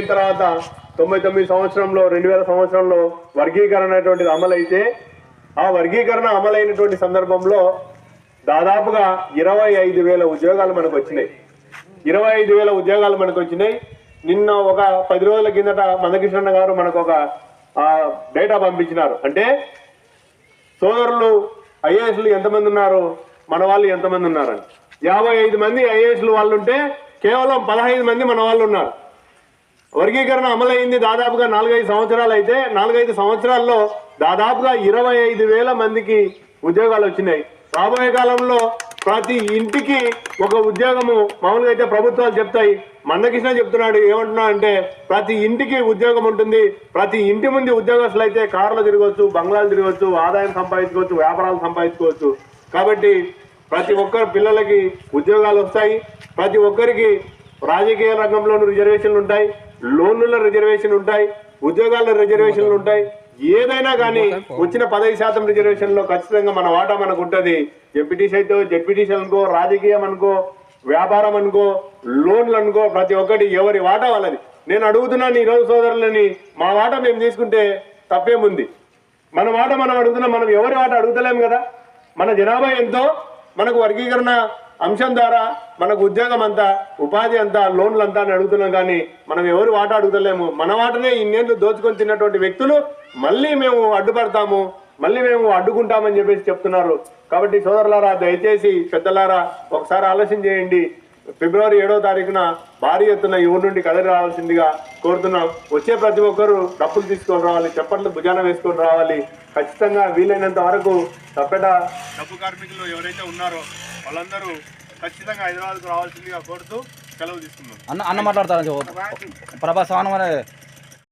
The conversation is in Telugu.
అయిన తర్వాత తొంభై తొమ్మిది సంవత్సరంలో రెండు వేల సంవత్సరంలో వర్గీకరణ అనేటువంటిది అమలైతే ఆ వర్గీకరణ అమలైనటువంటి సందర్భంలో దాదాపుగా ఇరవై ఐదు వేల ఉద్యోగాలు మనకు వచ్చినాయి. ఇరవై ఐదు వేల ఉద్యోగాలు మనకు వచ్చినాయి. నిన్న ఒక పది రోజుల కిందట మందకృష్ణ గారు మనకు ఒక డేటా పంపించినారు. అంటే సోదరులు ఐఏఎస్లు ఎంతమంది ఉన్నారు మన వాళ్ళు ఎంతమంది ఉన్నారని. యాభై ఐదు మంది ఐఏఎస్లు వాళ్ళు ఉంటే కేవలం పదహైదు మంది మన వాళ్ళు ఉన్నారు. వర్గీకరణ అమలైంది దాదాపుగా నాలుగైదు సంవత్సరాలు అయితే నాలుగైదు సంవత్సరాల్లో దాదాపుగా ఇరవై ఐదు వేల మందికి ఉద్యోగాలు వచ్చినాయి. రాబోయే కాలంలో ప్రతి ఇంటికి ఒక ఉద్యోగము మామూలుగా అయితే ప్రభుత్వాలు చెప్తాయి. మందకృష్ణ చెప్తున్నాడు ఏమంటున్నా అంటే ప్రతి ఇంటికి ఉద్యోగం ఉంటుంది. ప్రతి ఇంటి ముందు ఉద్యోగస్తులు అయితే కార్లు తిరగవచ్చు బంగ్లాలు తిరగవచ్చు ఆదాయం సంపాదించుకోవచ్చు వ్యాపారాలు సంపాదించుకోవచ్చు. కాబట్టి ప్రతి ఒక్కరు పిల్లలకి ఉద్యోగాలు వస్తాయి. ప్రతి ఒక్కరికి రాజకీయ రంగంలోనూ రిజర్వేషన్లు ఉంటాయి లోన్ల రిజర్వేషన్లు ఉంటాయి ఉద్యోగాల రిజర్వేషన్లు ఉంటాయి. ఏదైనా కానీ వచ్చిన పదహైదు శాతం రిజర్వేషన్లో ఖచ్చితంగా మన వాటా మనకు ఉంటుంది. ఎంపీటీసీ అయితే జెడ్పీటీసీ అనుకో రాజకీయం అనుకో వ్యాపారం అనుకో లోన్లు అనుకో ప్రతి ఒక్కటి ఎవరి వాటా వాళ్ళది. నేను అడుగుతున్నాను ఈరోజు సోదరులని మా వాటా మేము తీసుకుంటే తప్పేముంది? మన వాట మనం అడుగుతున్నాం మనం ఎవరి వాట అడుగుతలేం కదా? మన జనాభా ఎంతో మనకు వర్గీకరణ అంశం ద్వారా మనకు ఉద్యోగం అంతా ఉపాధి అంతా లోన్లు అంతా అని అడుగుతున్నాం కానీ మనం ఎవరు వాట అడుగుతలేము. మన వాటనే ఇన్నేళ్ళు దోచుకొని తిన్నటువంటి వ్యక్తులు మళ్ళీ మేము అడ్డుపడతాము మళ్ళీ మేము అడ్డుకుంటామని చెప్పేసి చెప్తున్నారు. కాబట్టి సోదరులారా దయచేసి పెద్దలారా ఒకసారి ఆలోచన చేయండి. ఫిబ్రవరి ఏడో తారీఖున భారీ ఎత్తున ఈ నుండి కదలి రావాల్సిందిగా కోరుతున్నాం. వచ్చే ప్రతి ఒక్కరు డప్పులు తీసుకొని రావాలి చెప్పట్లు భుజాన వేసుకొని రావాలి. ఖచ్చితంగా వీలైనంత వరకు తప్పట డబ్బు కార్మికులు ఎవరైతే ఉన్నారో వాళ్ళందరూ ఖచ్చితంగా హైదరాబాద్కు రావాల్సిందిగా కోరుతూ సెలవు తీసుకున్నాం అన్న అన్న మాట్లాడతారని చెప్పు ప్రభాస్ ఆనమనే